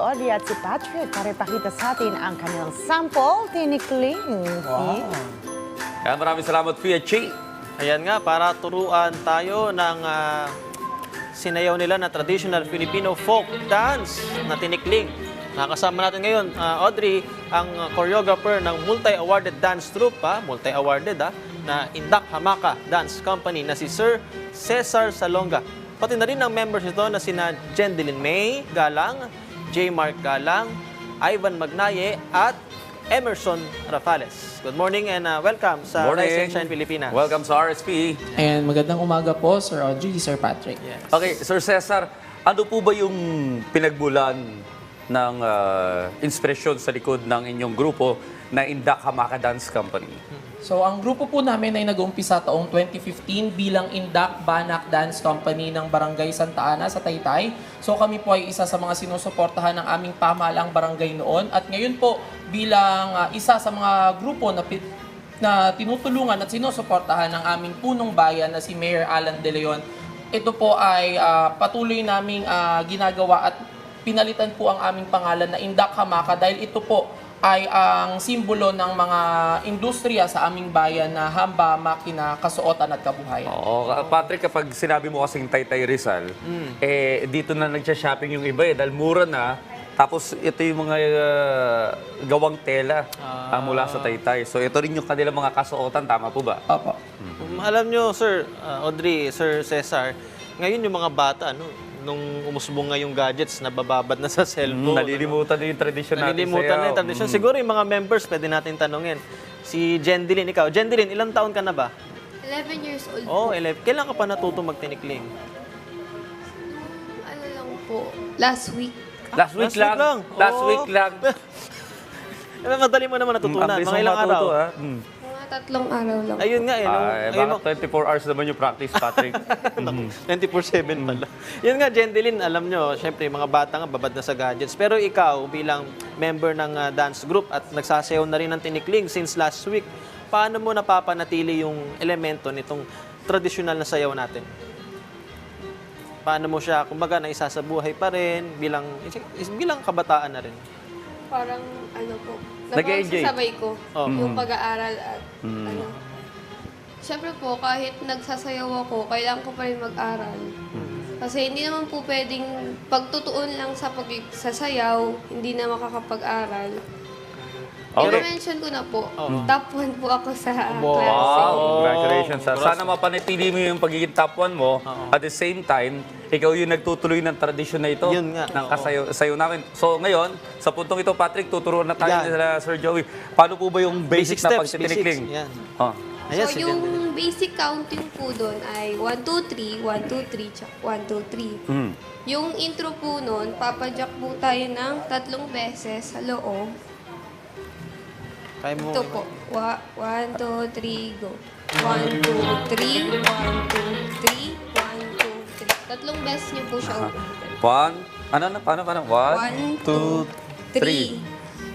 Audrey at si Patrick para ipakita sa atin ang kanilang sample tinikling. Wow. Kaya maraming salamat, Fia Chi. Ayan nga, para turuan tayo ng ah, sinayaw nila na traditional Filipino folk dance na tinikling. Nakasama natin ngayon, ah, Audrey, ang ah, choreographer ng multi-awarded dance troupe, ha? multi-awarded ha? na Indak Hamaka Dance Company na si Sir Cesar Salonga. Pati na rin ang members nito na sina Jendelyn May Galang, J. Mark Galang, Ivan Magnaye at Emerson Rafales. Good morning and ah, welcome sa Morning. Rise and Shine Pilipinas. Welcome sa RSP. And magandang umaga po, Sir Audrey, Sir Patrick. Yes. Okay, Sir Cesar, ano po ba yung pinagbulan ng ah, inspirasyon sa likod ng inyong grupo na Indak Hamaka Dance Company? So, ang grupo po namin ay nag-uumpisa taong 2015 bilang Indak Banak Dance Company ng Barangay Santa Ana sa Taytay. So, kami po ay isa sa mga sinusuportahan ng aming pamahalang barangay noon. At ngayon po, bilang ah, isa sa mga grupo na na tinutulungan at sinusuportahan ng aming punong bayan na si Mayor Alan De Leon, ito po ay ah, patuloy naming ah, ginagawa at pinalitan po ang aming pangalan na Indak Hamaka dahil ito po ay ang simbolo ng mga industriya sa aming bayan na hamba, makina, kasuotan at kabuhayan. Oo, Patrick, kapag sinabi mo kasing Taytay Rizal, eh, dito na nagsha-shopping yung iba eh, dahil mura na. Tapos ito yung mga ah, gawang tela ah, mula sa Taytay. So ito rin yung kanilang mga kasuotan, tama po ba? Opo. Um, alam nyo, Sir uh, Audrey, Sir Cesar, ngayon yung mga bata, ano, nung umusbong nga yung gadgets, nabababad na sa Mm, cellphone. nalilimutan na yung tradisyon natin Nalilimutan na yung tradisyon. Mm. Siguro yung mga members, pwede natin tanungin. Si Jendelyn, ikaw. Jendelyn, ilang taon ka na ba? 11 years old Oh, po. 11. Kailan ka pa natuto magtinikling? Ano lang po, last week. Last week Last week lang. lang. Last Oo. week lang. Eh, madali mo naman natutunan. Ang bilis Mga mo ilang araw? ha? Mm. Tatlong araw lang. Ayun nga eh. nung- Ay, ayun mo- bakit 24 hours naman yung practice, Patrick? Naku, 24-7 pala. Yun nga, Jendelyn, alam nyo, syempre, yung mga bata nga babad na sa gadgets. Pero ikaw, bilang member ng ah, dance group at nagsasayaw na rin ng tinikling since last week, paano mo napapanatili yung elemento nitong tradisyonal na sayaw natin? Paano mo siya, kumbaga, naisasabuhay pa rin bilang, bilang kabataan na rin? Parang ano po, Nag-e-enjoy. sabay ko Oh. yung pag-aaral at ano. Siyempre po, kahit nagsasayaw ako, kailangan ko pa rin mag-aral. Kasi hindi naman po pwedeng pagtutuon lang sa pagsasayaw, hindi na makakapag-aral. Okay. Pero mention ko na po, top 1 po ako sa klase. Wow, congratulations. Oh, Sana mapanatili mo yung pagiging top 1 mo. At the same time, ikaw yung nagtutuloy ng tradisyon na ito. Yun nga, Ng oo. kasayo sayo namin. So ngayon, sa puntong ito, Patrick, tuturuan na tayo Yan. nila Sir Joey. Paano po ba yung Basic basic, na steps, pagtitinikling? basics. Yan. Oh. Ayan, so, yung basic counting po doon ay 1, 2, 3, 1, 2, 3, tsaka 1, 2, 3. Mm. Yung intro po noon, papadyak po tayo ng tatlong beses sa loob. Kaya mo, Ito po. 1, 2, 3, go. 1, 2, 3, 1, 2, 3, 1, 2, 3. Tatlong beses niyo po siya ulitin. One, ano na, paano, paano? One, 1, two, 2, three.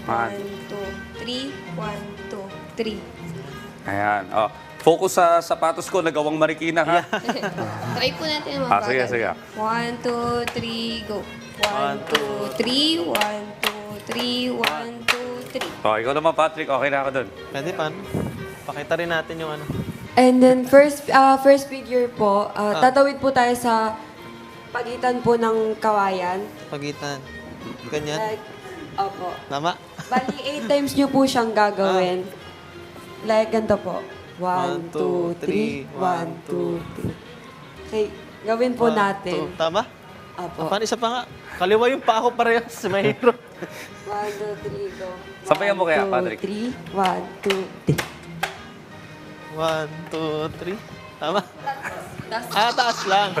3. 1, 2, 3, 1, 2, 3. Ayan. Oh. Focus sa sapatos ko na gawang marikina, ha? Try po natin ang Ah, sige, sige. 1, 2, 3, go. 1, 2, 3, 1, 2, 3, 1, 2, 3. Oh, ikaw naman, Patrick. Okay na ako dun. Pwede pa. Pakita rin natin yung ano. And then first uh, first figure po, uh, tatawid po tayo sa pagitan po ng kawayan. Pagitan. Ganyan. Like, opo. Tama? Bali, eight times nyo po siyang gagawin. Like, ganito po. One, two, three. One, two, three. Okay, gawin po One, natin. two. Tama? Opo. Paano isa pa nga? Kaliwa yung pa ako parehas. Mahirap. One, two, three, go. Sabayan mo kaya, One, two, Patrick. three. One, two, three. One, two, three. Tama? Ah, taas lang.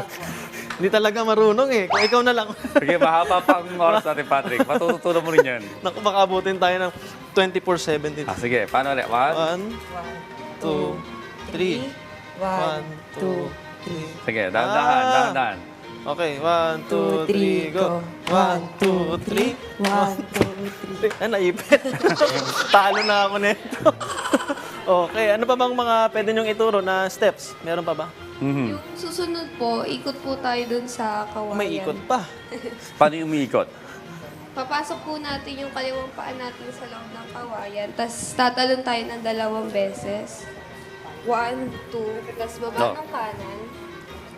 Hindi talaga marunong eh. Kung ikaw na lang. Sige, mahaba pa ang oras natin, Patrick. Matututunan mo rin yan. Naku, baka abutin tayo ng 24-7 dito. Ah, sige, paano ulit? One, One, two, three. One, One, two, three. Sige, dahan-dahan, Ah. dahan-dahan. Okay, one, two, three, go. One, two, three. One, two, three. Ah, naipit. Talo na ako nito. okay, ano pa bang mga pwede niyong ituro na steps? Meron pa ba? Mhm. Yung susunod po, ikot po tayo dun sa kawayan. May ikot pa. Paano yung umiikot? papasok po natin yung kaliwang paa natin sa loob ng kawayan. Tapos tatalon tayo ng dalawang beses. One, two. Tapos baba No. ng kanan.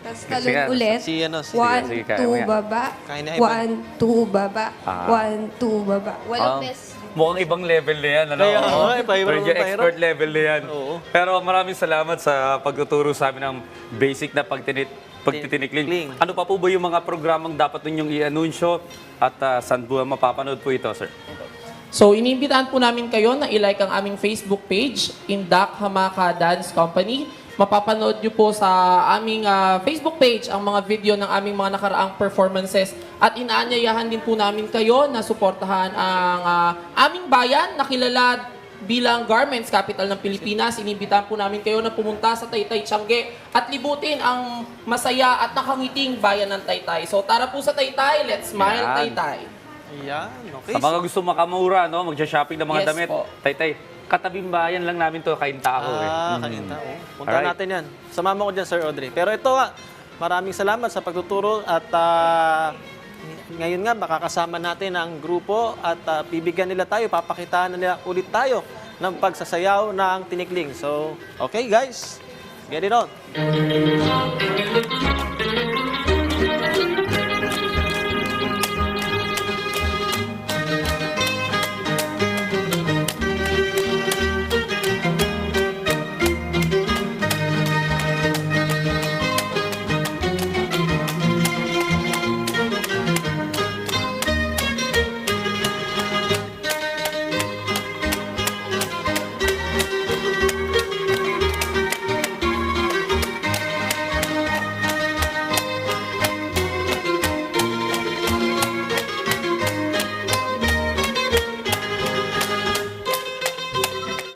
Tapos talon sige. ulit. Si ano, si- One, sige, kaya two, mo yan. baba. Kaya na iba. One, two, baba. Ah. One, two, baba. Walang Ah, beses. Mukhang ibang level na yan. Ano? Kaya, Oo. oo, eh, pahirap Medyo ng pahirap. expert level na yan. Oo. Pero maraming salamat sa pagtuturo sa amin ng basic na pagtinit, pagtitinikling. Tinikling. Ano pa po ba yung mga programang dapat ninyong i-anunsyo at ah, saan po mapapanood po ito, sir? So, iniimbitahan po namin kayo na i-like ang aming Facebook page, Indak Hamaka Dance Company. Mapapanood nyo po sa aming ah, Facebook page ang mga video ng aming mga nakaraang performances. At inaanyayahan din po namin kayo na suportahan ang ah, aming bayan na kilala bilang Garments Capital ng Pilipinas. Iniimbitahan po namin kayo na pumunta sa Taytay Tiangge at libutin ang masaya at nakangiting bayan ng Taytay. So, tara po sa Taytay. Let's smile, Yan. Taytay. Ayan, okay. Sa mga gusto makamura, no? magsha-shopping ng mga Yes damit. po. Tay-tay, katabing bayan lang namin to, kain tao. eh. Ah, Mm. kanina. Oh. Punta Alright. natin yan. Sumama ko dyan, Sir Audrey. Pero ito nga, maraming salamat sa pagtuturo at ah, ngayon nga, makakasama natin ang grupo at ah, bibigyan nila tayo, papakitaan nila ulit tayo ng pagsasayaw ng tinikling. So, okay guys, get it on.